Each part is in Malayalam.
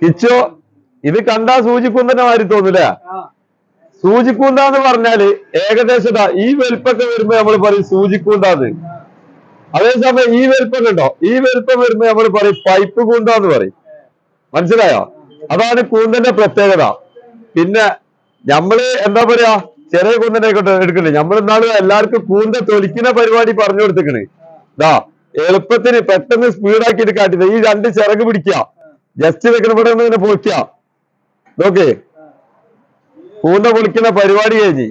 കിച്ചോ ഇത് കണ്ടാ സൂചിക്കുന്തന്റെ മാതിരി തോന്നില്ല സൂചിക്കൂന്ത എന്ന് പറഞ്ഞാൽ ഏകദേശം ഇതാ ഈ വലിപ്പൊക്കെ വരുമ്പോ നമ്മൾ പറയും സൂചിക്കൂന്താന്ന്. അതേസമയം ഈ വലിപ്പം കണ്ടോ? ഈ വലിപ്പം വരുമ്പോ നമ്മൾ പറയും പൈപ്പ് കൂന്ത എന്ന് പറയും. മനസ്സിലായോ? അതാണ് കൂന്തന്റെ പ്രത്യേകത. പിന്നെ നമ്മൾ എന്താ പറയാ ചെറിയ കൂന്തനെ എടുക്കണ്ടേ നമ്മൾ ഇന്നാൾ എല്ലാവർക്കും കൂന്ത തൊലിക്കുന്ന പരിപാടി പറഞ്ഞു കൊടുത്തിക്കണ് ദാ എളുപ്പത്തിന് പെട്ടെന്ന് സ്പീഡാക്കിയിട്ട് കാട്ടില്ല ഈ രണ്ട് ചിറക് പിടിക്കുക. ജസ്റ്റ് വെക്കണ ഇവിടെ ഇങ്ങനെ പൊളിക്കുക. നോക്കേ. കൂന്ത പൊളിക്കുന്ന പരിപാടി കഴിഞ്ഞ്.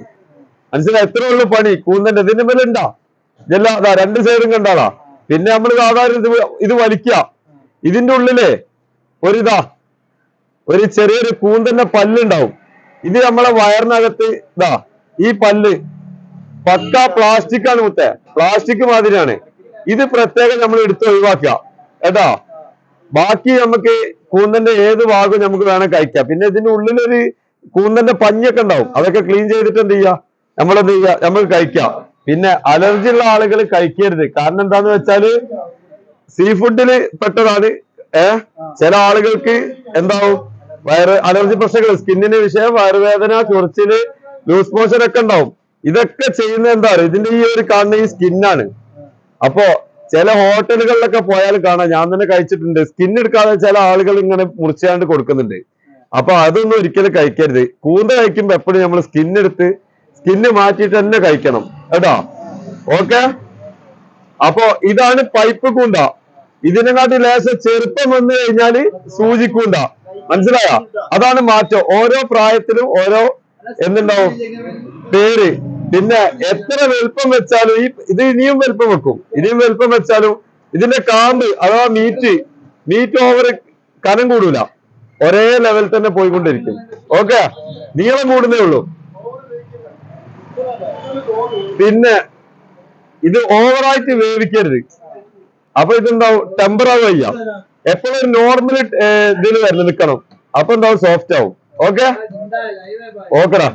മനസ്സിലായി? എത്ര ഉള്ളു പണി? കൂന്തന്റെ ഇതിന്റെ മേലെ ഉണ്ടാ? ഇതെല്ലാം അതാ രണ്ട് സൈഡും കണ്ടാളാ പിന്നെ നമ്മൾ സാധാരണ ഇത് ഇത് വലിക്കുക. ഇതിന്റെ ഉള്ളിൽ ഒരിതാ ഒരു ചെറിയൊരു കൂന്തന്റെ പല്ലുണ്ടാവും. ഇത് നമ്മളെ വയറിനകത്ത് ഇതാ ഈ പല്ല്. പക്ക പ്ലാസ്റ്റിക് ആണ് മുത്തേ. പ്ലാസ്റ്റിക് മാതിരിയാണ്. ഇത് പ്രത്യേകം നമ്മൾ എടുത്ത് ഒഴിവാക്കുക. കേട്ടോ? ബാക്കി നമുക്ക് കൂന്തന്റെ ഏത് ഭാഗവും നമുക്ക് വേണം കഴിക്കാം. പിന്നെ ഇതിന്റെ ഉള്ളിലൊരു കൂന്തന്റെ പഞ്ഞൊക്കെ ഉണ്ടാവും. അതൊക്കെ ക്ലീൻ ചെയ്തിട്ട് എന്ത് ചെയ്യാ നമ്മൾ എന്ത് ചെയ്യാ നമുക്ക് കഴിക്കാം പിന്നെ അലർജി ഉള്ള ആളുകൾ കഴിക്കരുത്. കാരണം എന്താന്ന് വെച്ചാൽ സീ ഫുഡിൽ പെട്ടതാണ്. ഏഹ് ചില ആളുകൾക്ക് എന്താവും? വയറ് അലർജി പ്രശ്നങ്ങൾ. സ്കിന്നിന് വിഷയം വയറുവേദന ചൊറിച്ചിൽ ലൂസ് മോഷൻ ഒക്കെ ഉണ്ടാവും. ഇതൊക്കെ ചെയ്യുന്ന എന്താ ഇതിന്റെ ഈ ഒരു കാണുന്ന ഈ സ്കിന്നാണ് അപ്പോ ചില ഹോട്ടലുകളിലൊക്കെ പോയാൽ കാണാം. ഞാൻ തന്നെ കഴിച്ചിട്ടുണ്ട്. സ്കിൻ എടുക്കാതെ ചില ആളുകൾ ഇങ്ങനെ മുറിച്ചാണ്ട് കൊടുക്കുന്നുണ്ട്. അപ്പൊ അതൊന്നും ഒരിക്കലും കഴിക്കരുത്. കൂന്ത കഴിക്കുമ്പോ എപ്പോഴും നമ്മൾ സ്കിൻ എടുത്ത് സ്കിന്ന് മാറ്റിയിട്ട് തന്നെ കഴിക്കണം. കേട്ടോ? ഓക്കെ? അപ്പോ ഇതാണ് പൈപ്പ് കൂണ്ട ഇതിനെക്കാട്ടി ലേശം ചെറുപ്പം വന്നു കഴിഞ്ഞാൽ സൂചിക്കൂണ്ട മനസ്സിലായോ? അതാണ് മാറ്റം. ഓരോ പ്രായത്തിലും ഓരോ എന്തുണ്ടാവും? പേര്. പിന്നെ എത്ര വലുപ്പം വെച്ചാലും ഈ ഇത് ഇനിയും വലുപ്പം വെക്കും. ഇനിയും വലുപ്പം വെച്ചാലും ഇതിന്റെ കാമ്പ് അഥവാ മീറ്റ് മീറ്റ് ഓവർ കനം കൂടൂല. ഒരേ ലെവൽ തന്നെ പോയിക്കൊണ്ടിരിക്കും. ഓക്കെ നീളം കൂടുന്നേ ഉള്ളൂ. പിന്നെ ഇത് ഓവറായിട്ട് വേവിക്കരുത്. അപ്പൊ ഇതെന്താവും? ടെമ്പറാവ് വയ്യ ചെയ്യാം എപ്പോഴും ഒരു നോർമൽ ഇതിൽ വരണം നിൽക്കണം അപ്പൊ എന്താവും? സോഫ്റ്റ് ആവും. ഓക്കെ ഓക്കെടാ